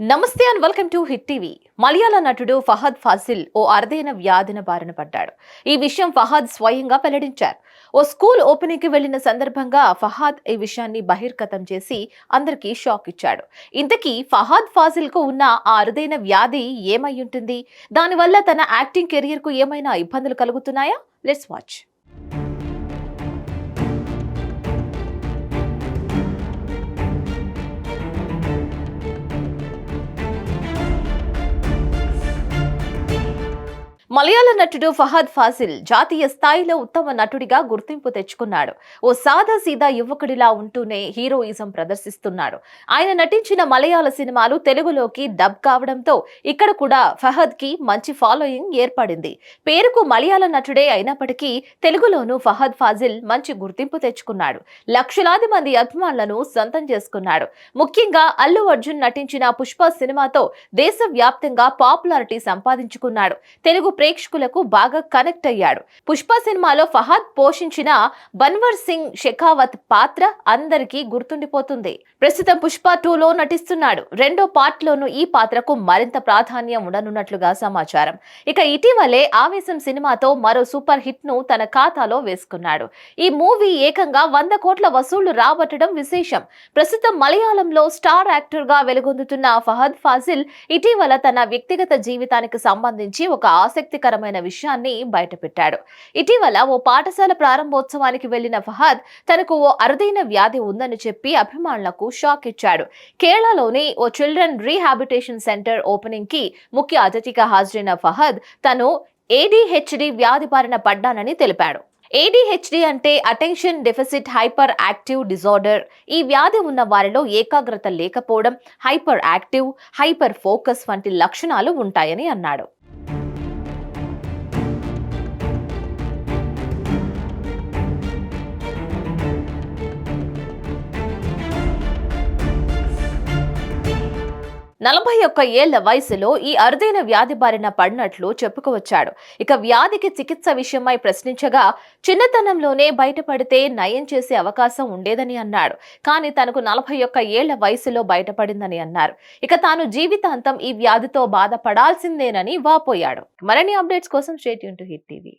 నమస్తే and welcome to hit TV. మలయాళ నటుడు Fahadh fossil ఓ అరుదైన వ్యాధిన బారిన పడ్డాడు. ఈ విషయం ఫహద్ స్వయంగా వెల్లడించారు. ఓ స్కూల్ ఓపెనింగ్కి వెళ్ళిన సందర్భంగా ఫహాద్ ఈ విషయాన్ని బహిర్గతం చేసి అందరికీ షాక్ ఇచ్చాడు. ఇంతకీ ఫహాద్ ఫాజిల్కు ఉన్న ఆ అరుదైన వ్యాధి ఏమై ఉంటుంది? దానివల్ల తన యాక్టింగ్ కెరియర్కు ఏమైనా ఇబ్బందులు కలుగుతున్నాయా? Let's watch. మలయాళ నటుడు ఫహద్ ఫాసిల్ జాతీయ స్థాయిలో ఉత్తమ నటుడిగా గుర్తింపు తెచ్చుకున్నాడు. ఓ సాదా సీదా యువకుడిలా ఉంటూనే హీరోయిజం ప్రదర్శిస్తున్నాడు. ఆయన నటించిన మలయాళ సినిమాలు తెలుగులోకి డబ్ కావడంతో ఇక్కడ కూడా ఫహద్కి మంచి ఫాలోయింగ్ ఏర్పడింది. పేరుకు మలయాళ నటుడే అయినప్పటికీ తెలుగులోనూ ఫహద్ ఫాజిల్ మంచి గుర్తింపు తెచ్చుకున్నాడు. లక్షలాది మంది అభిమానులను సొంతం చేసుకున్నాడు. ముఖ్యంగా అల్లు అర్జున్ నటించిన పుష్ప సినిమాతో దేశవ్యాప్తంగా పాపులారిటీ సంపాదించుకున్నాడు. తెలుగు ప్రేక్షకులకు బాగా కనెక్ట్ అయ్యాడు. పుష్ప సినిమాలో ఫహాద్ పోషించిన బన్వర్ సింగ్ షెకావత్ పాత్ర అందరికీ గుర్తుండిపోతుంది. ప్రస్తుతం పుష్ప టూలో నటిస్తున్నాడు. రెండో పార్ట్లోనూ ఈ పాత్రకు మరింత ప్రాధాన్యం ఉండనున్నట్లుగా సమాచారం. ఇక ఇటీవలే ఆవేశం సినిమాతో మరో సూపర్ హిట్ను తన ఖాతాలో వేసుకున్నాడు. ఈ మూవీ ఏకంగా వంద కోట్ల వసూళ్ళు రాబట్టడం విశేషం. ప్రస్తుతం మలయాళంలో స్టార్ యాక్టర్గా వెలుగొందుతున్న ఫహద్ ఫాజిల్ ఇటీవల తన వ్యక్తిగత జీవితానికి సంబంధించి ఒక ఆసక్తికరమైన విషయాన్ని బయటపెట్టాడు. ఇటీవల ఓ పాఠశాల ప్రారంభోత్సవానికి వెళ్ళిన ఫహద్ తనకు ఓ అరుదైన వ్యాధి ఉందని చెప్పి అభిమానులకు షాక్ ఇచ్చాడు. కేరళలోని ఓ చిల్డ్రన్ రీహాబిటేషన్ సెంటర్ ఓపెనింగ్కి ముఖ్య అతిథిగా హాజరైన ఫహద్ తను ఏడీహెచ్డి వ్యాధి బారిన పడ్డానని తెలిపాడు. ఏడిహెచ్డి అంటే attention deficit hyperactive disorder. ఈ వ్యాధి ఉన్న వారిలో ఏకాగ్రత లేకపోవడం హైపర్ యాక్టివ్ హైపర్ ఫోకస్ వంటి లక్షణాలు ఉంటాయని అన్నాడు. నలభై ఒక్క ఏళ్ళ వయసులో ఈ అరుదైన వ్యాధి బారిన పడినట్లు చెప్పుకోవచ్చాడు. ఇక వ్యాధికి చికిత్స విషయమై ప్రశ్నించగా చిన్నతనంలోనే బయటపడితే నయం చేసే అవకాశం ఉండేదని అన్నాడు. కానీ తనకు నలభై ఒక్క ఏళ్ళ వయసులో బయటపడిందని అన్నారు. ఇక తాను జీవితాంతం ఈ వ్యాధితో బాధపడాల్సిందేనని వాపోయాడు. మరిన్ని అప్డేట్స్ కోసం స్టేట్ టు హిట్ టీవీ.